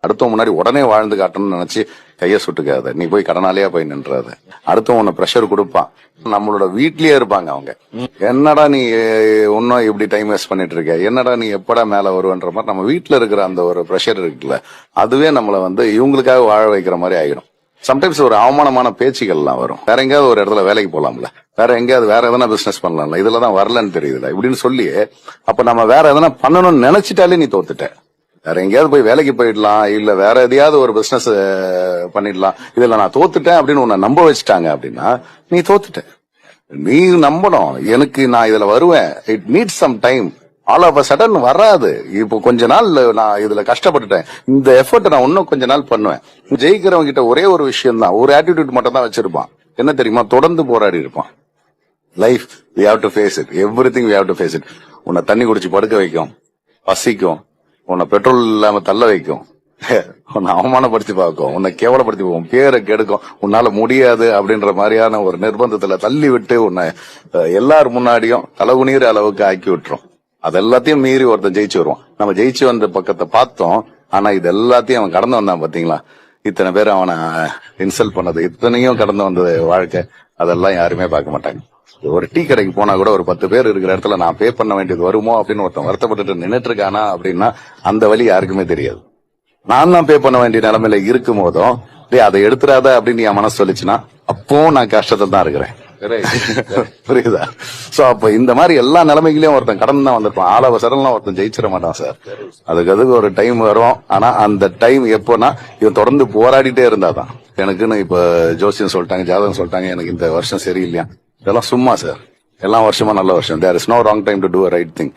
அடுத்த முன்னாடி உடனே வாழ்ந்து காட்டணும்னு நினைச்சு கைய சுட்டுக்காத. நீ போய் கடனாலேயே போய் நின்றாத. அடுத்தவன் உன்னை ப்ரெஷர் கொடுப்பான். நம்மளோட வீட்லயே இருப்பாங்க அவங்க. என்னடா நீ இன்னும் இப்படி டைம் வேஸ்ட் பண்ணிட்டு இருக்க? என்னடா நீ எப்படா மேல வருவன்ற மாதிரி நம்ம வீட்ல இருக்கிற அந்த ஒரு ப்ரெஷர் இருக்குல்ல அதுவே நம்மள வந்து இவங்களுக்காக வாழ வைக்கிற மாதிரி ஆயிடும். சம்டைம்ஸ் ஒரு அவமானமான பேச்சுகள்லாம் வரும். வேற எங்கேயாவது ஒரு இடத்துல வேலைக்கு போலாம்ல. வேற எங்கேயாவது வேற எதனா பிசினஸ் பண்ணலாம்ல. இதுலதான் வரலன்னு தெரியுதுல இப்படின்னு சொல்லி அப்ப நம்ம வேற எதனா பண்ணணும்னு நினைச்சிட்டாலே நீ தோத்துட்ட. வேற எங்கேயாவது போய் வேலைக்கு போயிடலாம் இல்ல வேற எதையாவது ஒரு பிசினஸ் பண்ணிடலாம். இதுல நான் தோத்துட்டேன் அப்படின்னு உன்னை நம்ப வச்சுட்டாங்க அப்படின்னா நீ தோத்துட்ட. நீ நம்பணும். எனக்கு நான் இதுல வருவேன். It need some time all of a sudden வராது. இப்போ கொஞ்ச நாள் நான் இதுல கஷ்டப்பட்டுட்டேன். இந்த எஃபர்ட் நான் இன்னும் கொஞ்ச நாள் பண்ணுவேன். ஜெயிக்கிறவங்க கிட்ட ஒரே ஒரு விஷயம் தான் ஒரு ஆட்டிடியூட் மட்டும் தான் வச்சிருப்பான். என்ன தெரியுமா? தொடர்ந்து போராடி இருப்பான். Life we have to face it everything we have to face it உன்னை தண்ணி குடிச்சு படுக்க வைக்கும். பசிக்கும். உன்னை பெட்ரோல் இல்லாம தள்ள வைக்கும். உன்னை அவமானப்படுத்தி பார்க்கும். உன்னை கேவலப்படுத்தி போகும் பேரை கெடுக்கும். உன்னால முடியாது அப்படின்ற மாதிரியான ஒரு நிர்பந்தத்துல தள்ளி விட்டு உன்னை எல்லார் முன்னாடியும் தலகுனீர் அளவுக்கு ஆக்கி விட்டுரும். அது எல்லாத்தையும் மீறி ஒருத்தன் ஜெயிச்சு வருவான். நம்ம ஜெயிச்சு வந்த பக்கத்தை பார்த்தோம். ஆனா இது எல்லாத்தையும் அவன் கடந்து வந்தான் பாத்தீங்களா இத்தனை பேர் அவனை இன்சல்ட் பண்ணது. இத்தனையும் கடந்து வந்தது வாழ்க்கை. அதெல்லாம் யாருமே பார்க்க மாட்டாங்க. ஒரு டீ கடைக்கு போனா கூட ஒரு பத்து பேர் இருக்கிற இடத்துல நான் பே பண்ண வேண்டியது வருமோ அப்படின்னு ஒருத்தன் வருத்தப்பட்டுட்டு நின்னுட்டு இருக்கானா அப்படின்னா அந்த வழி யாருக்குமே தெரியாது. நான் தான் பே பண்ண வேண்டிய நிலைமையில இருக்கும் போதும் அதை எடுத்துறாத அப்படின்னு என் மனசு சொல்லிச்சுன்னா அப்பவும் நான் கஷ்டத்துல தான் இருக்கிறேன். புரியுதா? சோ அப்ப இந்த மாதிரி எல்லா நிலைமைகளையும் ஒருத்தன் கடந்து தான் வந்திருப்பான். ஆளவ சடன்லாம் ஒருத்தன் ஜெயிச்சிட மாட்டான் சார் அதுக்கு அதுக்கு ஒரு டைம் வரும்? ஆனா அந்த டைம் எப்போனா இவன் தொடர்ந்து போராடிட்டே இருந்தாதான். எனக்குன்னு இப்ப ஜோசியம் சொல்லிட்டாங்க ஜாதகம் சொல்லிட்டாங்க எனக்கு இந்த வருஷம் சரியில்லையா இதெல்லாம் சும்மா சார் எல்லா வருஷமா நல்ல வருஷம். There is no wrong time to do right thing